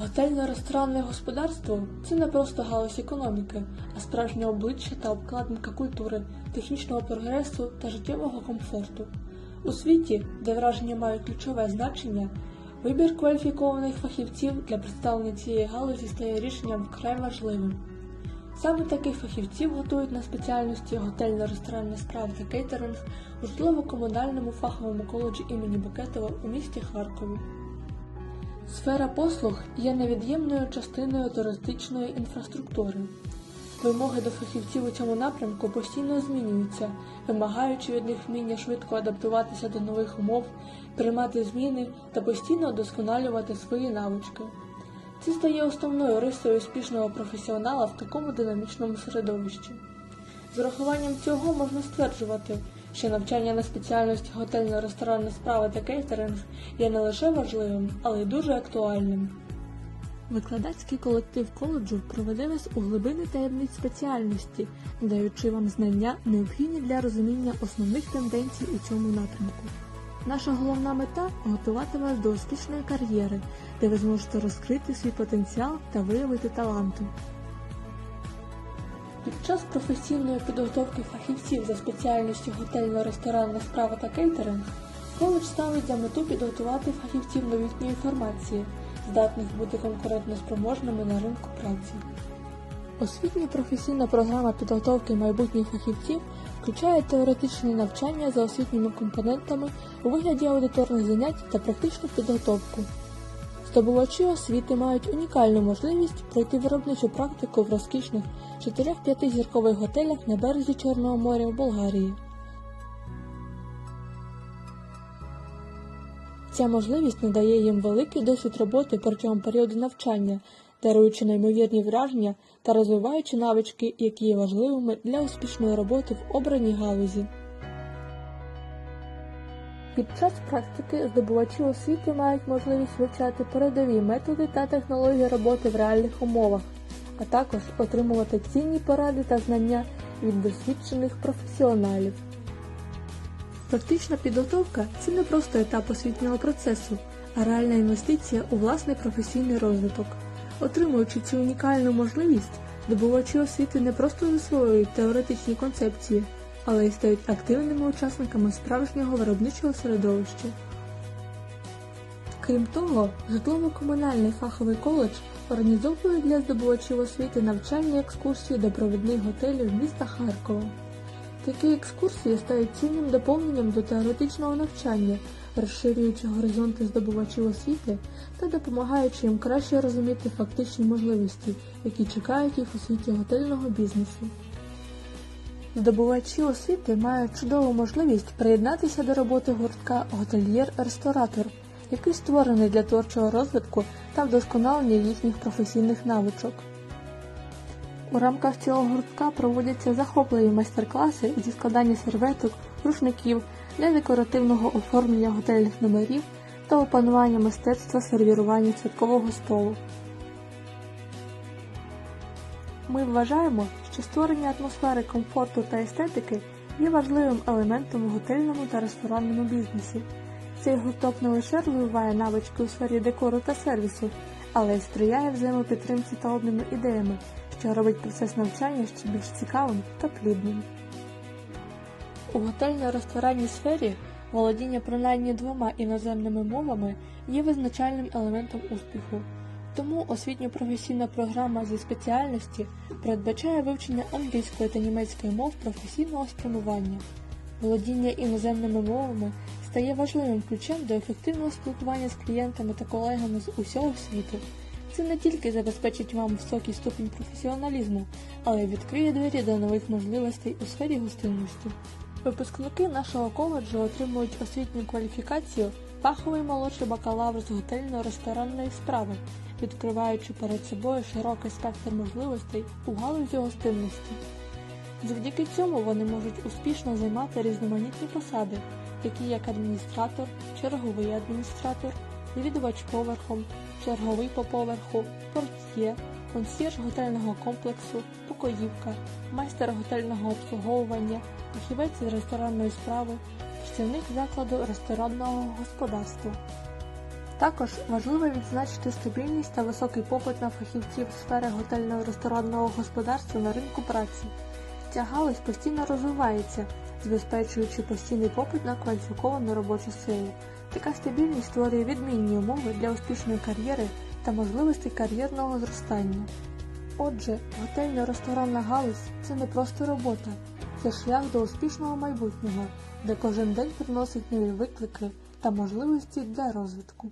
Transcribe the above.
Готельно-ресторанне господарство це не просто галузь економіки, а справжнє обличчя та обкладинка культури, технічного прогресу та життєвого комфорту. У світі, де враження мають ключове значення, вибір кваліфікованих фахівців для представлення цієї галузі стає рішенням вкрай важливим. Саме таких фахівців готують на спеціальності готельно-ресторанні справи та кейтеринг у житлово-комунальному фаховому коледжі імені Букетова у місті Харкові. Сфера послуг є невід'ємною частиною туристичної інфраструктури. Вимоги до фахівців у цьому напрямку постійно змінюються, вимагаючи від них вміння швидко адаптуватися до нових умов, приймати зміни та постійно удосконалювати свої навички. Це стає основною рисою успішного професіонала в такому динамічному середовищі. З урахуванням цього можна стверджувати, що навчання на спеціальності готельно-ресторанні справи та кейтеринг є не лише важливим, але й дуже актуальним. Викладацький колектив коледжу проведе вас у глибини таємниць спеціальності, даючи вам знання, необхідні для розуміння основних тенденцій у цьому напрямку. Наша головна мета готувати вас до успішної кар'єри, де ви зможете розкрити свій потенціал та виявити таланти. Під час професійної підготовки фахівців за спеціальністю готельно-ресторанна справа та кейтеринг коледж ставить за мету підготувати фахівців новітньої формації, здатних бути конкурентноспроможними на ринку праці. Освітня професійна програма підготовки майбутніх фахівців включає теоретичне навчання за освітніми компонентами у вигляді аудиторних занять та практичну підготовку. Здобувачі освіти мають унікальну можливість пройти виробничу практику в розкішних 4-5 зіркових готелях на березі Чорного моря в Болгарії. Ця можливість надає їм великий досвід роботи протягом періоду навчання, даруючи неймовірні враження та розвиваючи навички, які є важливими для успішної роботи в обраній галузі. Під час практики здобувачі освіти мають можливість вивчати передові методи та технології роботи в реальних умовах, а також отримувати цінні поради та знання від досвідчених професіоналів. Практична підготовка це не просто етап освітнього процесу, а реальна інвестиція у власний професійний розвиток. Отримуючи цю унікальну можливість, здобувачі освіти не просто засвоюють теоретичні концепції, але й стають активними учасниками справжнього виробничого середовища. Крім того, житлово-комунальний фаховий коледж організовує для здобувачів освіти навчальні екскурсії до провідних готелів міста Харкова. Такі екскурсії стають цінним доповненням до теоретичного навчання, розширюючи горизонти здобувачів освіти та допомагаючи їм краще розуміти фактичні можливості, які чекають їх у світі готельного бізнесу. Здобувачі освіти мають чудову можливість приєднатися до роботи гуртка Готельєр-ресторатор, який створений для творчого розвитку та вдосконалення їхніх професійних навичок. У рамках цього гуртка проводяться захопливі майстер-класи зі складання серветок, рушників для декоративного оформлення готельних номерів та опанування мистецтва сервірування святкового столу. Ми вважаємо, що створення атмосфери комфорту та естетики є важливим елементом у готельному та ресторанному бізнесі. Цей гурток не лише розвиває навички у сфері декору та сервісу, але й сприяє взаємопідтримці та обміну ідеями, що робить процес навчання ще більш цікавим та плідним. У готельно-ресторанній сфері володіння принаймні двома іноземними мовами є визначальним елементом успіху. Тому освітньо-професійна програма зі спеціальності передбачає вивчення англійської та німецької мов професійного спрямування. Володіння іноземними мовами стає важливим ключем до ефективного спілкування з клієнтами та колегами з усього світу. Це не тільки забезпечить вам високий ступінь професіоналізму, але й відкриє двері до нових можливостей у сфері гостинності. Випускники нашого коледжу отримують освітню кваліфікацію фаховий молодший бакалавр з готельно-ресторанної справи, відкриваючи перед собою широкий спектр можливостей у галузі гостинності. Завдяки цьому вони можуть успішно займати різноманітні посади, такі як адміністратор, черговий адміністратор, відвідувач поверхом, черговий по поверху, портьє, консьєрж готельного комплексу, покоївка, майстер готельного обслуговування, фахівець з ресторанної справи, працівник закладу ресторанного господарства. Також важливо відзначити стабільність та високий попит на фахівців сфери готельного ресторанного господарства на ринку праці. Ця галузь постійно розвивається, забезпечуючи постійний попит на кваліфіковану робочу силу. Така стабільність створює відмінні умови для успішної кар'єри та можливостей кар'єрного зростання. Отже, готельно-ресторанна галузь це не просто робота, це шлях до успішного майбутнього, де кожен день приносить нові виклики та можливості для розвитку.